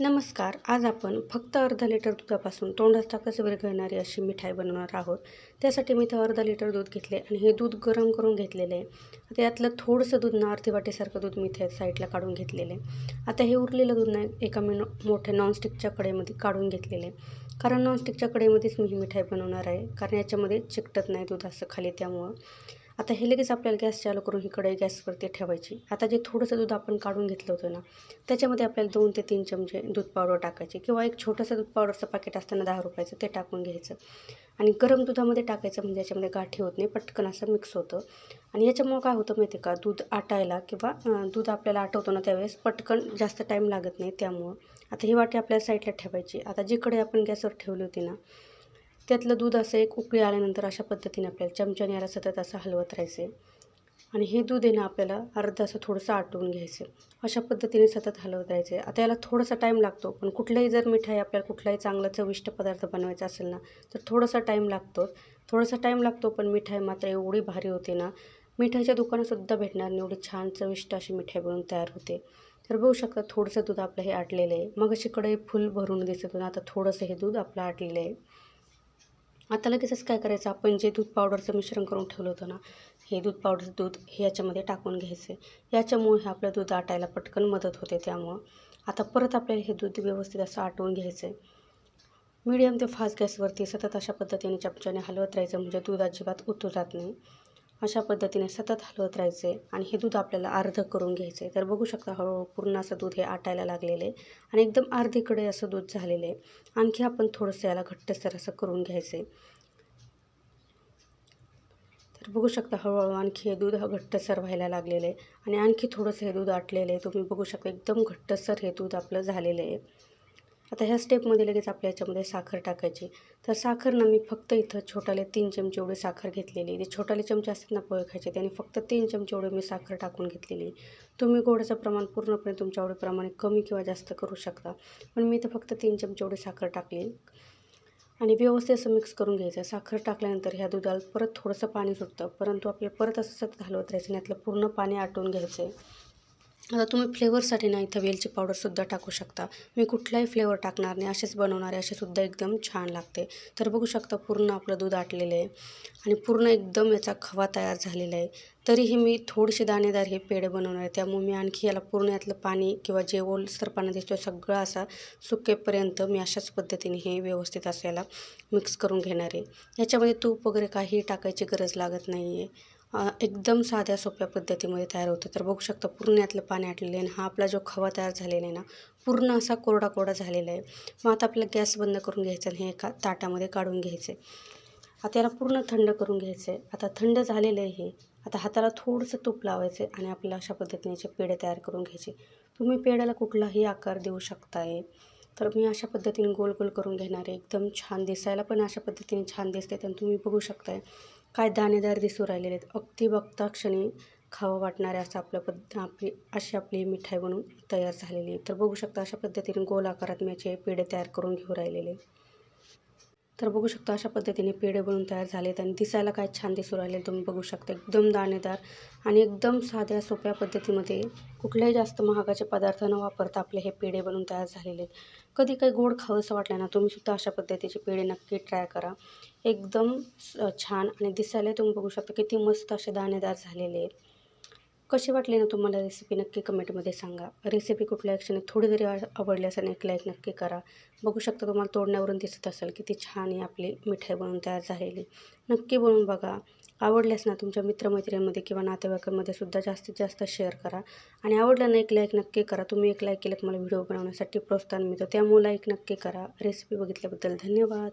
नमस्कार. आज आपण फक्त अर्धा लिटर दुधापासून तोंडाचा कसं विरघळणारी अशी मिठाई बनवणार आहोत. त्यासाठी मी इथं अर्धा लिटर दूध घेतले आणि हे दूध गरम करून घेतलेलं आहे. आता यातलं थोडंसं दूध ना अर्धी वाटीसारखं दूध मी इथे साईडला काढून घेतलेलं आहे. आता हे उरलेलं दूध ना एका मी मोठ्या नॉनस्टिकच्या कडेमध्ये काढून घेतलेलं आहे. कारण नॉनस्टिकच्या कडेमध्येच मी ही मिठाई बनवणार आहे. कारण याच्यामध्ये चिकटत नाही दूध असं खाली त्यामुळं. आता हे लगेच आपल्याला गॅस चालू करून ही कढई गॅसवरती ठेवायची. आता जे थोडंसं दूध आपण काढून घेतलं होतं ना त्याच्यामध्ये आपल्याला दोन ते तीन चमचे दूध पावडर टाकायचे किंवा एक छोटंसं दूध पावडरचं पाकिट असताना दहा रुपयाचं ते टाकून घ्यायचं. आणि गरम दुधामध्ये टाकायचं म्हणजे याच्यामध्ये गाठी होत नाही पटकन असं मिक्स होतं. आणि याच्यामुळं काय होतं माहिती आहे का? दूध आटायला किंवा दूध आपल्याला आटवतो ना त्यावेळेस पटकन जास्त टाईम लागत नाही त्यामुळं. आता ही वाटी आपल्याला साईडला ठेवायची. आता जिकडे आपण गॅसवर ठेवली होती ना त्यातलं दूध असं एक उकळी आल्यानंतर अशा पद्धतीने आपल्याला चमच्याने याला सतत असं हलवत राहायचे. आणि हे दूध आहे ना आपल्याला अर्धा असं थोडंसं आटवून घ्यायचं. अशा पद्धतीने सतत हलवत राहायचे. आता याला थोडासा टाईम लागतो पण कुठलाही जर मिठाई आपल्याला कुठलाही चांगला चविष्ट पदार्थ बनवायचा असेल ना तर थोडासा टाईम लागतो. थोडासा टाईम लागतो पण मिठाई मात्र एवढी भारी होते ना मिठाईच्या दुकानातसुद्धा भेटणार नाही. एवढी छान चविष्ट अशी मिठाई बनवून तयार होते. तर बघू शकता थोडंसं दूध आपलं हे आटलेलं आहे. मग अशी फुल भरून दिसत होतं. आता थोडंसं हे दूध आपलं आटलेलं आहे. आता लगेचच काय करायचं? आपण जे दूध पावडरचं मिश्रण करून ठेवलं होतं ना हे दूध पावडरचं दूध हे याच्यामध्ये टाकून घ्यायचं. याच्यामुळे हे आपलं दूध आटायला पटकन मदत होते त्यामुळं. आता परत आपल्याला हे दूध व्यवस्थित असं आटवून घ्यायचं आहे मीडियम ते फास्ट गॅसवरती सतत अशा पद्धतीने चमच्याने हलवत राहायचं म्हणजे दूध अजिबात उतू जात नाही. अशा पद्धतीने सतत हलवत राहायचे आणि हे दूध आपल्याला अर्ध करून घ्यायचं. आहे तर बघू शकता हळूहळू पूर्ण असं दूध हे आटायला लागलेलं आहे आणि एकदम अर्धीकडे असं दूध झालेलं. आहे आणखी आपण थोडंसं याला घट्टसर असं करून घ्यायचं. तर बघू शकता हळूहळू आणखी हे दूध घट्टसर व्हायला लागलेलं आहे आणि आणखी थोडंसं हे दूध आटलेलं. आहे तुम्ही बघू शकता एकदम घट्टसर हे दूध आपलं झालेलं आहे. आता ह्या स्टेपमध्ये लगेच आपल्या याच्यामध्ये साखर टाकायची. तर साखर ना मी फक्त इथं छोटाले तीन चमचे एवढी साखर घेतलेली जे छोटाले चमचे असतात ना पोहे खायचे त्याने फक्त तीन चमचे एवढे मी साखर टाकून घेतलेली तुम्ही गोडाचं प्रमाण पूर्णपणे तुमच्या आवडीप्रमाणे कमी किंवा जास्त करू शकता. पण मी इथं फक्त तीन चमचे एवढी साखर टाकली आणि व्यवस्थित असं मिक्स करून घ्यायचं. साखर टाकल्यानंतर ह्या दुधाला परत थोडंसं पाणी सुटतं. परंतु आपल्याला परत असं सतत हलवत राहायचं आणि यातलं पूर्ण पाणी आटून घ्यायचं आहे. आता तुम्ही फ्लेवरसाठी ना इथं वेलची पावडरसुद्धा टाकू शकता. मी कुठलाही फ्लेवर टाकणार नाही असेच बनवणारे असेसुद्धा एकदम छान लागते. तर बघू शकता पूर्ण आपलं दूध आटलेलं आहे आणि पूर्ण एकदम याचा खवा तयार झालेला आहे. तरीही मी थोडीशी दाणेदार हे पेढे बनवणार आहे. त्यामुळे मी आणखी याला पूर्ण यातलं पाणी किंवा जे ओलसर पाणी दिसतो सगळं असा सुकेपर्यंत मी अशाच पद्धतीने हे व्यवस्थित असायला मिक्स करून घेणार आहे. याच्यामध्ये तूप वगैरे काही टाकायची गरज लागत नाही आहे एकदम साध्या सोप्या पद्धतीमध्ये तयार होतं. तर बघू शकता पूर्ण यातलं पाणी आटलेलं आहे. आणि हा आपला जो खवा तयार झालेला आहे ना पूर्ण असा कोरडा कोरडा झालेला आहे. मग आता आपल्याला गॅस बंद करून घ्यायचं आणि हे एका ताटामध्ये काढून घ्यायचं आहे. आता याला पूर्ण थंड करून घ्यायचं आहे. आता थंड झालेलं आहे हे. आता हाताला थोडंसं तूप लावायचं आहे आणि आपल्याला अशा पद्धतीने याचे पेढे तयार करून घ्यायचे तुम्ही पेढ्याला कुठलाही आकार देऊ शकताय. तर मी अशा पद्धतीने गोल गोल करून घेणार आहे. एकदम छान दिसायला पण अशा पद्धतीने छान दिसते आणि तुम्ही बघू शकताय काय दाणेदार दिसू राहिलेले आहेत अगदी बघता क्षणी खावं वाटणारे असं आपल्या पद्ध आपली अशी आपली मिठाई बनवून तयार झालेली आहे. तर बघू शकता अशा पद्धतीने गोल आकारात मी याचे पेढे तयार करून घेऊ राहिलेले. तर बघू शकता अशा पद्धतीने पेढे बनवून तयार झालेत आणि दिसायला काय छान दिसू राहिले तुम्ही बघू शकता. एकदम दाणेदार आणि एकदम साध्या सोप्या पद्धतीमध्ये कुठल्याही जास्त महागाचे पदार्थ न वापरता आपले हे पेढे बनवून तयार झालेले आहेत. कधी काही गोड खावंसं वाटलं ना तुम्हीसुद्धा अशा पद्धतीचे पेढे नक्की ट्राय करा. एकदम छान आणि दिसायला तुम्ही बघू शकता किती मस्त असे दाणेदार झालेले आहेत. कशी वाटली ना तुम्हाला रेसिपी नक्की कमेंटमध्ये सांगा. रेसिपी कुठल्या क्षणी थोडी जरी आवडली असेल एक लाईक नक्की करा. बघू शकता तुम्हाला तोडण्यावरून दिसत असेल किती छान आहे आपली मिठाई बनवून तयार झालेली. नक्की बनवून बघा. आवडल्यास ना तुमच्या मित्रमैत्रिणींमध्ये किंवा नातेवाईकांमध्ये सुद्धा जास्तीत जास्त शेअर करा. आणि आवडलं ना एक लाईक नक्की करा. तुम्ही एक लाईक केलं मला व्हिडिओ बनवण्यासाठी प्रोत्साहन मिळतं. त्यामुळे लाईक नक्की करा. रेसिपी बघितल्याबद्दल धन्यवाद.